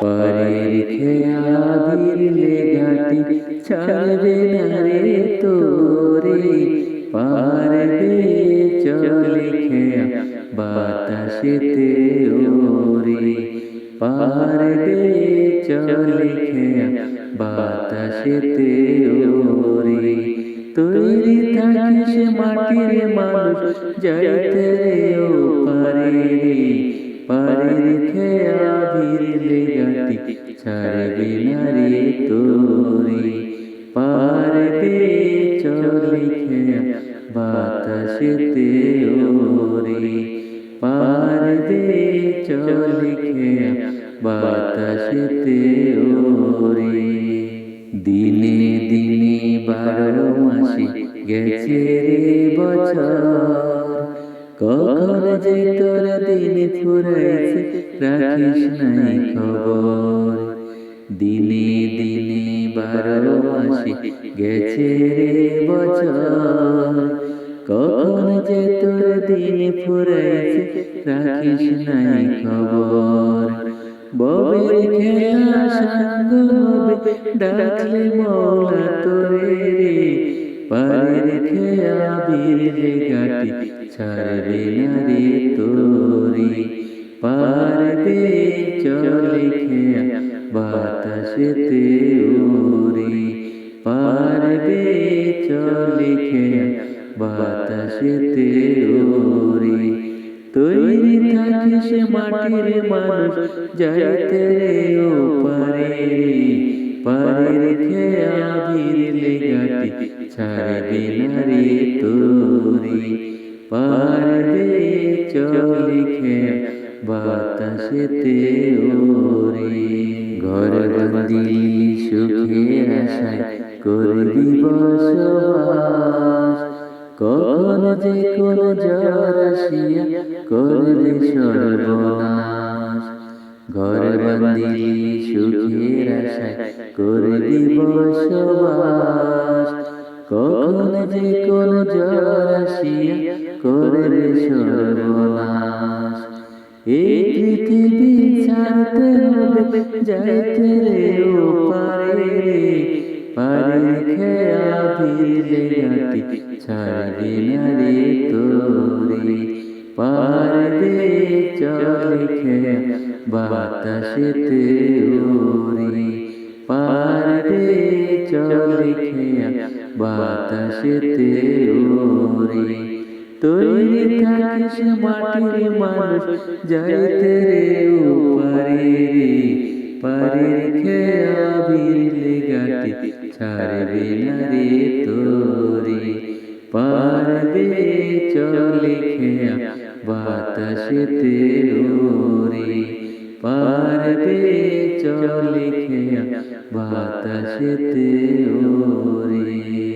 পারের খেয়া বিরলে ঘাটি ছাড়বে না রে তোরে। পারবে চলে খেয়া বাতাসেতে ওরে। পারবে চলে খেয়া বাতাসেতে ওরে। তৈরি থাকিস মাটির মানুষ, যাইতে ও পারে রে পারের। খেয়া ছাড়বে না রে তোরে পারবে চলে বাতাসেতে ওরে পারবে চলে বাতাসেতে ওরে দিনে দিনে বারো মাসে গেছে রে বছর কখন যে তোর দিন ফুরাইছে রাখিস নাই খবর দিনে দিনে বারো মাসে গেছে রে বছর। কখন যে তোর দিন ফুরাইছে, রাখিস নাই খবর। ববের খেলা সাঙ্গ ডাকলে মৌলা তোরে রে। পারের খেয়া বীরে গাটি ছাড়বে না রে তোরে। পারবে চলে খেয়া বাতাসেতে ওরে পারবে চলে খেয়া বাতাসেতে ওরে তৈরি থাকিস মাটির মানুষ, যাইতে ও পারে রে। পারের খেয়া ভিড়লে গাটি ছাড়বে না রে তোরে। পারবে চলে বাতাসেতে ওরে ঘর বন্দি সুখের আশায় করবি বসবাস। কখন যে কোন জ্বর আসিয়া করবে সর্বনাশ। ঘর বন্দি সুখের আশায় করবি বসবাস। কখন যে কোন জ্বর আসিয়া করবে সর্বনাশ। এই পৃথিবী ছাড়তে গাটি ছাড়বে না রে তোরে। পারবে চলে খেয়া বাতাসেতে ওরে পারবে চলে খেয়া বাতাসেতে ওরে তৈরি থাকিস মাটির মানুষ, যাইতে রে ও পারে খেয়া বিরলে গাটি ছাড়বে না রে চলে খেয়া বাতাসেতে ওরে পারবে চলে খেয়া বাতাসেতে ওরে